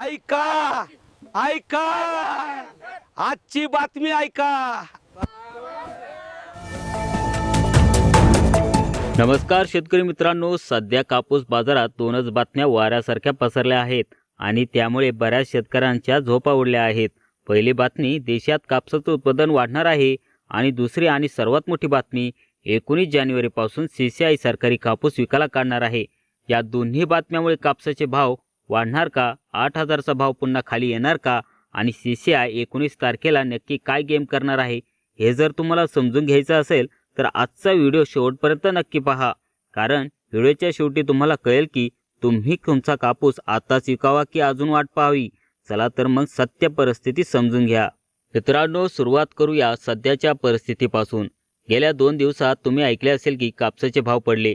ऐका ऐका. आजची बातमी ऐका. नमस्कार शेतकरी मित्रांनो सध्या कापूस बाजारात दोनच बातम्या वाऱ्यासारख्या पसरल्या आहेत आणि त्यामुळे बऱ्याच शेतकऱ्यांच्या झोपा उडल्या आहेत. पहिली बातमी देशात कापसाचं उत्पादन वाढणार आहे. आणि दुसरी आणि सर्वात मोठी बातमी एकोणीस जानेवारीपासून सी सी आय सरकारी कापूस विकायला काढणार आहे. या दोन्ही बातम्यामुळे कापसाचे भाव वाढणार का? आठ हजारचा भाव पुन्हा खाली येणार का? आणि सी सी आय एकोणीस तारखेला नक्की काय गेम करणार आहे? हे जर तुम्हाला समजून घ्यायचं असेल तर आजचा व्हिडिओ शेवटपर्यंत नक्की पहा. कारण व्हिडिओच्या शेवटी तुम्हाला कळेल की तुम्ही तुमचा कापूस आताच विकावा की अजून वाट पाहावी? चला तर मग सत्य परिस्थिती समजून घ्या. मित्रांनो सुरुवात करूया सध्याच्या परिस्थितीपासून. गेल्या दोन दिवसात तुम्ही ऐकले असेल की कापसाचे भाव पडले.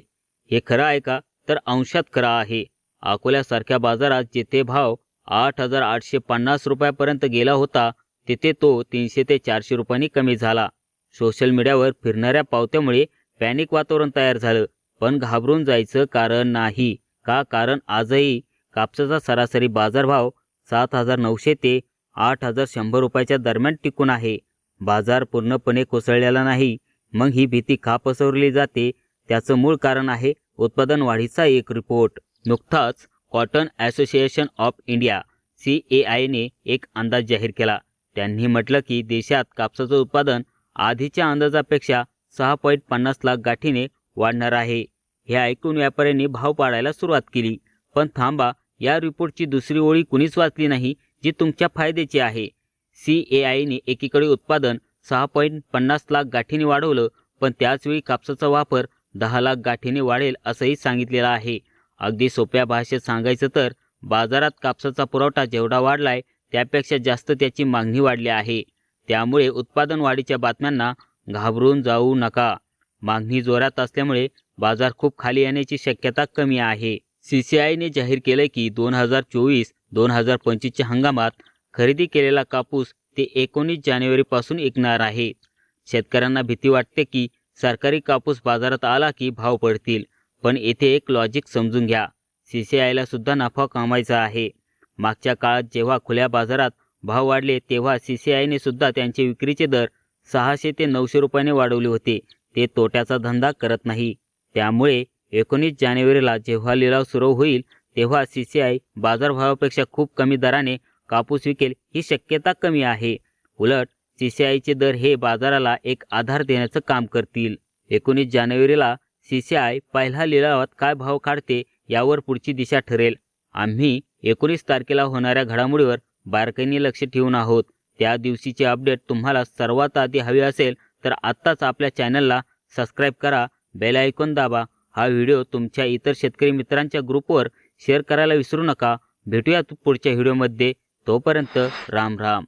हे खरं आहे का? तर अंशात खरं आहे. अकोल्यासारख्या बाजारात जिथे भाव आठ हजार आठशे पन्नास रुपयापर्यंत गेला होता तिथे तो तीनशे ते चारशे रुपयांनी कमी झाला. सोशल मीडियावर फिरणाऱ्या पावत्यामुळे पॅनिक वातावरण तयार झालं. पण घाबरून जायचं कारण नाही. का? कारण आजही कापसाचा सरासरी बाजारभाव सात हजार नऊशे ते आठ हजार शंभर रुपयाच्या दरम्यान टिकून आहे. बाजार पूर्णपणे कोसळलेला नाही. मग ही भीती का पसरली जाते? त्याचं मूळ कारण आहे उत्पादन वाढीचा एक रिपोर्ट. नुकताच cotton association of India C A आयने एक अंदाज जाहीर केला. त्यांनी म्हटलं की देशात कापसाचं उत्पादन आधीच्या अंदाजापेक्षा सहा पॉईंट पन्नास लाख गाठीने वाढणार आहे. हे ऐकून व्यापाऱ्यांनी भाव पाडायला सुरुवात केली. पण थांबा या रिपोर्टची दुसरी ओळी कुणीच वाचली नाही जी तुमच्या फायद्याची आहे. सी ए आयने एकीकडे उत्पादन सहा पॉईंट पन्नास लाख गाठीने वाढवलं पण त्याचवेळी कापसाचा वापर दहा लाख गाठीने वाढेल असंही सांगितलेलं आहे. अगदी सोप्या भाषेत सांगायचं तर बाजारात कापसाचा पुरवठा जेवढा वाढलाय त्यापेक्षा जास्त त्याची मागणी वाढली आहे. त्यामुळे उत्पादन वाढीच्या बातम्यांना घाबरून जाऊ नका. मागणी जोरात असल्यामुळे बाजार खूप खाली येण्याची शक्यता कमी आहे. सी सी आयने जाहीर केलं की दोन हजार चोवीस दोन हजार पंचवीसच्या हंगामात खरेदी केलेला कापूस ते एकोणीस जानेवारीपासून विकणार आहे. शेतकऱ्यांना भीती वाटते की सरकारी कापूस बाजारात आला की भाव पडतील. पण येथे एक लॉजिक समजून घ्या. सी सी आयला सुद्धा नफा कमायचा आहे. मागच्या काळात जेव्हा खुल्या बाजारात भाव वाढले तेव्हा सी सी आयने सुद्धा त्यांचे विक्रीचे दर सहाशे ते नऊशे रुपयाने वाढवले होते. ते तोट्याचा धंदा करत नाही. त्यामुळे एकोणीस जानेवारीला जेव्हा लिलाव सुरू होईल तेव्हा सी सी आय बाजारभावापेक्षा खूप कमी दराने कापूस विकेल ही शक्यता कमी आहे. उलट सी सी आयचे दर हे बाजाराला एक आधार देण्याचं काम करतील. एकोणीस जानेवारीला सी सी आय पहिल्या लिलावात काय भाव काढते यावर पुढची दिशा ठरेल. आम्ही एकोणीस तारखेला होणाऱ्या घडामोडीवर बारकाईने लक्ष ठेवून आहोत. त्या दिवशीचे अपडेट तुम्हाला सर्वात आधी हवी असेल तर आत्ताच आपल्या चॅनलला सबस्क्राईब करा बेल आयकॉन दाबा. हा व्हिडिओ तुमच्या इतर शेतकरी मित्रांच्या ग्रुपवर शेअर करायला विसरू नका. भेटूया पुढच्या व्हिडिओमध्ये. तोपर्यंत राम राम.